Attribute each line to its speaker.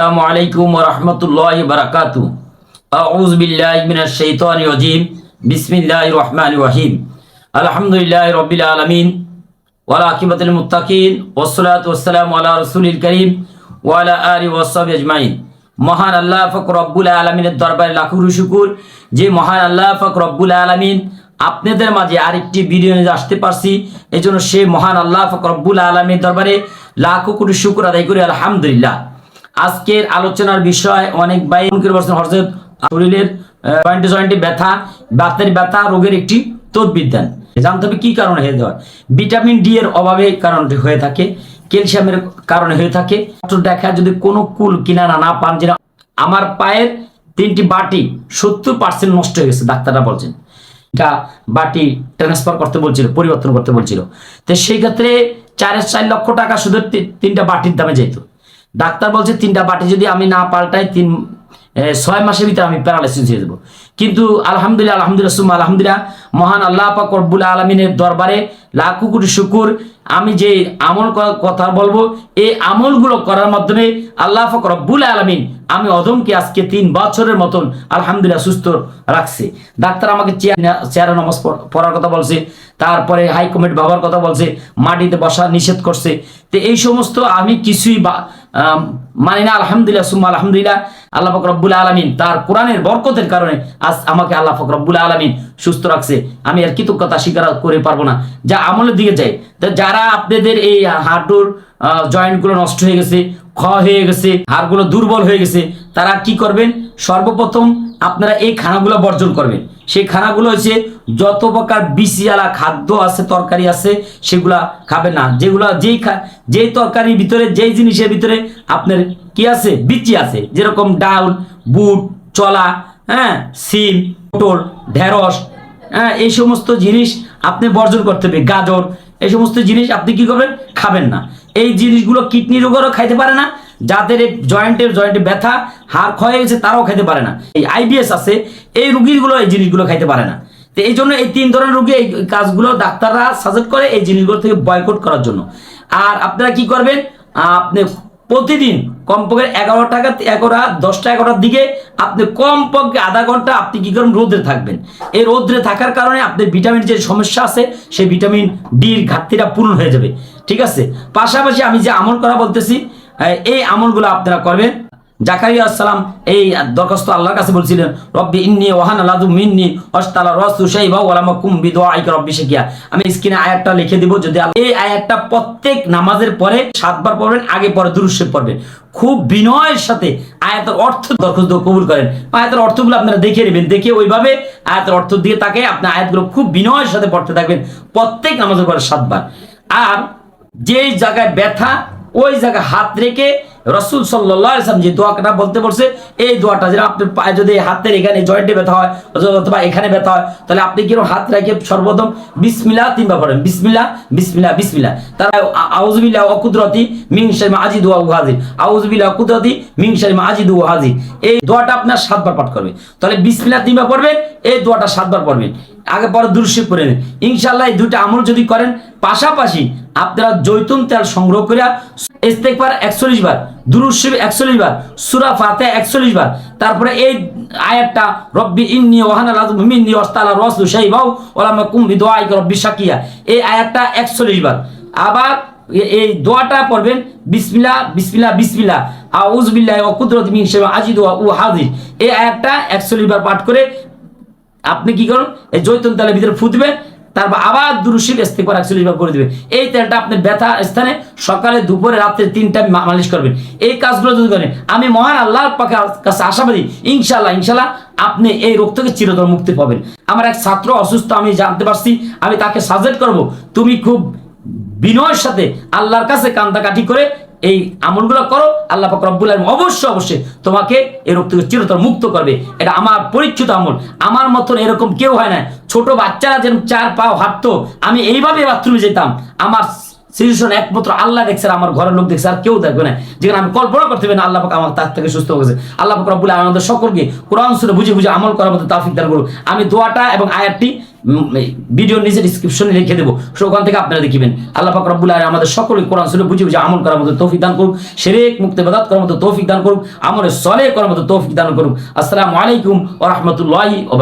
Speaker 1: আসসালামু আলাইকুম রহিম আলামিন ওয়ালা আকিবাতুল মুত্তাকিন ওয়াসসালাতু ওয়াসসালামু আলা রাসূলিল কারীম ওয়া মহান আল্লাহ পাক রব্বুল আলামিনের দরবারে লাখো শুকুর যে মহান আল্লাহ পাক রব্বুল আলামিন আপনাদের মাঝে আরেকটি ভিডিও নিয়ে আসতে পারছি। এই জন্য সে মহান আল্লাহ পাক রব্বুল আলামিনের দরবারে লাখো কোটি শুকুর আদায় করি, আলহামদুলিল্লাহ। আজকের আলোচনার বিষয় অনেক মুখের বর্ষণ হরজত শরীরের জয়েন্টে জয়েন্টে ব্যথা, বাতের ব্যথা, রোগের একটি তদ্বিদ্যান জানতে হবে কি কারণে হয়ে যাওয়ার। ভিটামিন ডি এর অভাবে কারণটি হয়ে থাকে, ক্যালসিয়ামের কারণে হয়ে থাকে। দেখা যদি কোনো কুল কিনারা না পান যেটা আমার পায়ের তিনটি বাটি সত্তর পার্সেন্ট নষ্ট হয়ে গেছে, ডাক্তাররা বলছেন। এটা বাটি ট্রান্সফার করতে বলছিল, পরিবর্তন করতে বলছিল। তো সেই ক্ষেত্রে চারের চার লক্ষ টাকা শুধু তিনটা বাটির দামে যেত ডাক্তার বলছে, তিনটা বাটি যদি আমি না পাল্টাই, তিন ছয় মাসের ভিতরে আমি প্যারালাইসিস হয়ে যাব। কিন্তু আলহামদুলিল্লাহ আলহামদুলিল্লাহ, সুম্মা, আলহামদুলিল্লাহ, মহান আল্লাহ পাক রব্বুল আলমিনের দরবারে লাখো কোটি শুকুর। আমি যে আমল কথা বলব, এই আমলগুলো করার মাধ্যমে আল্লাহ পাক রব্বুল আলমিন আমি অদমকে আজকে তিন বছরের মতন আলহামদুলিল্লাহ সুস্থ রাখছে। ডাক্তার আমাকে চেয়ার- নমাজ পড়ার কথা বলছে, তারপরে হাই কমিটি বাবার কথা বলছে, মাটিতে বসা নিষেধ করছে। তো এই সমস্ত আমি কিছুই বা মানি না, আলহামদুলিল্লাহ, সুম্মা আলহামদুলিল্লাহ, আল্লাহ ফকর রব্বুল আলমিন তার কোরআনের বরকতের কারণে আজ আমাকে আল্লাহ ফকর রব্বুল আলমিন সুস্থ রাখছে। আমি আর কৃতজ্ঞতা স্বীকার করে পারব না। যা আমলের দিকে যাই। যারা আপনাদের এই হাঁটুর জয়েন্টগুলো নষ্ট হয়ে গেছে, ক্ষয় হয়ে গেছে, হাড়গুলো দুর্বল হয়ে গেছে, তারা কি করবেন? সর্বপ্রথম আপনারা এই খানাগুলো বর্জন করবেন। সেই খানাগুলো হচ্ছে যত প্রকার বিসিয়ালা খাদ্য আছে, তরকারি আছে, সেগুলা খাবেন না। যেগুলা যেই যেই তরকারির ভিতরে, যেই জিনিসের ভিতরে আপনার কি আছে? বিচি আছে। যেরকম ডাল, বুট, চলা হ্যাঁ সিম, পটল, ঢেঁড়স হ্যাঁ এই সমস্ত জিনিস আপনি বর্জন করতে হবে। গাজর, এই সমস্ত জিনিস আপনি কি করবেন? খাবেন না। এই জিনিসগুলো কিডনি রোগেরও খাইতে পারে না, যাদের জয়েন্টের, জয়েন্টে ব্যথা, হাড় ক্ষয় হয়েছে তারাও খাইতে পারে না। এই আইবিএস আছে, এই রুগীগুলো এই জিনিসগুলো খাইতে পারে না। তো এই জন্য এই তিন ধরনের রুগী এই কাজগুলো ডাক্তাররা সাজেস্ট করে এই জিনিসগুলো থেকে বয়কট করার জন্য। আর আপনারা কি করবেন? আপনি প্রতিদিন কমপক্ষে এগারো টাকা, এগারো দশটা এগারোটার দিকে আপনি কমপক্ষে আধা ঘণ্টা আপনি কী করেন? রোদ্রে থাকবেন। এই রোদ্রে থাকার কারণে আপনার ভিটামিন যে সমস্যা আছে, সেই ভিটামিন ডির ঘাটতিটা পূরণ হয়ে যাবে। ঠিক আছে? পাশাপাশি আমি যে আমল করা বলতেছি, এই আমলগুলো আপনারা করবেন। জাকারিয়া আসসালাম এই দরখাস্ত আল্লাহর কাছে বলছিলেন, রব্বি ইন্নি ওহান আলাদু মিন্নি অস্তালা রসু শাইবা ওয়ালামা কুম্বি দোয়া আইকা রব্বি শিখিয়া আমি স্ক্রিনে আয়াতটা লিখে দিব, যদি এই আয়াতটা প্রত্যেক নামাজের পরে, সাতবার পড়বেন, আগে পরে দুরুশ্বর পড়বেন। খুব বিনয়ের সাথে আয়াতের অর্থ দরখাস্ত কবুল করেন। আয়াতের অর্থগুলো আপনারা দেখে নেবেন দেখে ওইভাবে আয়াতের অর্থ দিয়ে তাকে আপনি আয়াতগুলো খুব বিনয়ের সাথে পড়তে থাকবেন, প্রত্যেক নামাজের পরে সাতবার। আর যেই জায়গায় ব্যথা, ওই জায়গায় হাত রেখে রসুল সাল্লাম যে দোয়াটা বলতে বলছে, এই দোয়াটা যেটা আপনার পায়ে যদি হাতের এখানে জয়েন্টে ব্যথা হয়, অথবা এখানে ব্যথা হয়, তাহলে আপনি কীরকম হাত রেখে সর্বপ্রথম বিসমিল্লা তিনবার পড়েন। বিসমিল্লা বিসমিল্লা বিসমিল্লা তারা আউজবিল্লা অকুদরতি মিং শারিমা আজি দোয়া হাজির আউজবিল্লা অকুদরতি মিং শারিমা আজি দোয়া হাজির এই দোয়াটা আপনার সাতবার পাঠ করবে তাহলে বিসমিল্লা তিনবার পড়বেন, এই দোয়াটা সাতবার পড়বেন। আগে পরে দুরুশিব করে নেন। ইনশাল্লাহ এই দুইটা আমল যদি করেন, পাশাপাশি আপনারা জৈতুন তেল সংগ্রহ করে ইস্তেকবার একচল্লিশ বার দুরুশিব একচল্লিশ বার, সুরা ফাতে একচল্লিশ বার। তারপরে এই আয়াতটা, রব্বি ইন্নি ওহানা লাজু মিন্নি অস্তালা রসলু শাইবাউ ওলামা কুম্বি দোয়াই রব্বি শাকিয়া। এই আয়াতটা একচল্লিশ বার। আবার এই দোয়াটা পড়বেন বিসমিল্লা বিসমিল্লা বিসমিল্লা আউজ বিল্লাহ ও কুদরত মিন শাইবা আজিদুয়া উ হাজির এই আয়াতটা একচল্লিশ বার পাঠ করে আপনি কি করুন, এই জৈতুন তেলের ভিতরে ফুটবেন তারপর আবার দুরুশিল ইস্তেকবার একচল্লিশ বার করে দিবেন এই তেলটা আপনি ব্যথা স্থানে সকালে, দুপুরে, রাত্রে তিন টাইম মালিশ করবেন। এই কাজগুলো যদি করেন, আমি মহান আল্লাহর পাকে কাছে আশাবাদী ইনশাল্লাহ ইনশাল্লাহ আপনি এই রোগ থেকে চিরতর মুক্তি পাবেন। আমার এক ছাত্র অসুস্থ, আমি জানতে পারছি, আমি তাকে সাজেস্ট করব, তুমি খুব বিনয়ের সাথে আল্লাহর কাছে কান্দাকাটি করে এই আমলগুলো করো, আল্লাহ পাক রব্বুল আলামিন অবশ্যই অবশ্যই তোমাকে এই রোগ থেকে চিরতর মুক্ত করবে। এটা আমার পরিচিত আমল। আমার মতন এরকম কেউ হয় না ছোট বাচ্চারা যেরকম চার পাও হাঁটতো, আমি এইভাবে বাথরুমে যেতাম। আমার সিচুয়েশন একমাত্র আল্লাহ দেখছে আর আমার ঘরের লোক দেখছে আর কেউ দেখবে না। যেখানে আমি কল্পনা করতে পারি না আল্লাহ পাক আমার তার থেকে সুস্থ হয়েছে আল্লাহ পাক রব্বুল আমাদের সকলকে কোরআন শুনে বুঝে বুঝে আমল করার মতো তাফিক দান করুন আমি দোয়াটা এবং আয়াতটি ভিডিও নিজের ডিসক্রিপশনে লিখে দেবো। ওখান থেকে আপনারা দেখিবেন। আল্লাহ পাক রব্বুল আলামিন আমাদের সকলে কোরআন শুনে বুঝে বুঝে আমল করার মতো তৌফিক দান করুক, শিরক, মুক্তি বাদাত করার মতো তৌফিক দান করুক, আমলে সলে করার মতো তৌফিক দান করুক। আসসালামু আলাইকুম ওয়া রাহমাতুল্লাহি ওয়া